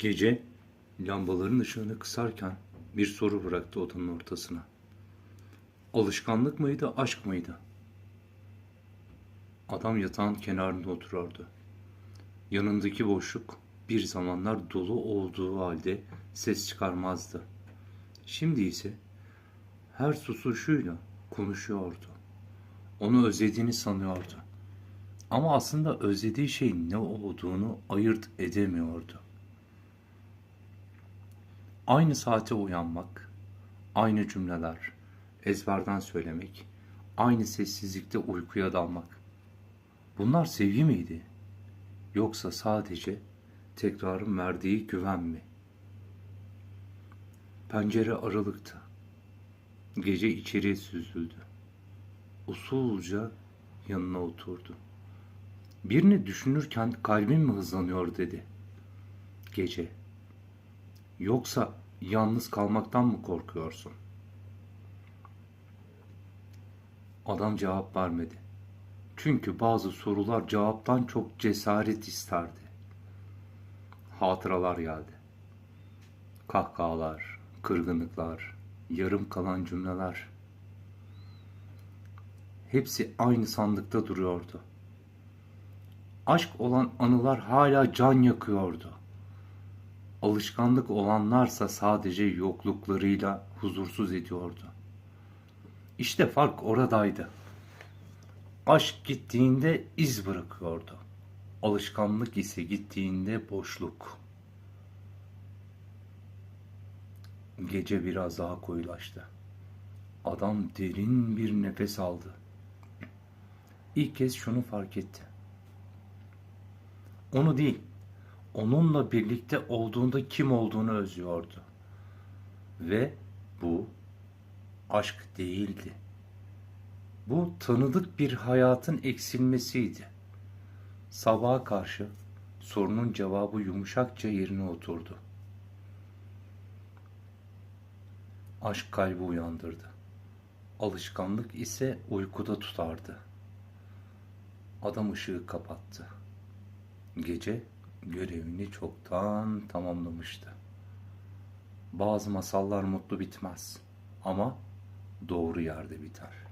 Gece lambaların ışığını kısarken bir soru bıraktı odanın ortasına. Alışkanlık mıydı, aşk mıydı? Adam yatağın kenarında oturuyordu. Yanındaki boşluk bir zamanlar dolu olduğu halde ses çıkarmazdı. Şimdi ise her susuşuyla konuşuyordu. Onu özlediğini sanıyordu. Ama aslında özlediği şeyin ne olduğunu ayırt edemiyordu. Aynı saate uyanmak, aynı cümleler, ezberden söylemek, aynı sessizlikte uykuya dalmak. Bunlar sevgi miydi? Yoksa sadece tekrarın verdiği güven mi? Pencere aralıktı. Gece içeriye süzüldü. Usulca yanına oturdu. Birini düşünürken kalbin mi hızlanıyor dedi. Gece. Yoksa yalnız kalmaktan mı korkuyorsun? Adam cevap vermedi. Çünkü bazı sorular cevaptan çok cesaret isterdi. Hatıralar geldi. Kahkahalar, kırgınlıklar, yarım kalan cümleler. Hepsi aynı sandıkta duruyordu. Aşk olan anılar hala can yakıyordu. Alışkanlık olanlarsa sadece yokluklarıyla huzursuz ediyordu. İşte fark oradaydı. Aşk gittiğinde iz bırakıyordu. Alışkanlık ise gittiğinde boşluk. Gece biraz daha koyulaştı. Adam derin bir nefes aldı. İlk kez şunu fark etti. Onu değil, onunla birlikte olduğunda kim olduğunu özlüyordu. Ve bu aşk değildi. Bu tanıdık bir hayatın eksilmesiydi. Sabaha karşı sorunun cevabı yumuşakça yerine oturdu. Aşk kalbi uyandırdı. Alışkanlık ise uykuda tutardı. Adam ışığı kapattı. Gece görevini çoktan tamamlamıştı. Bazı masallar mutlu bitmez ama doğru yerde biter.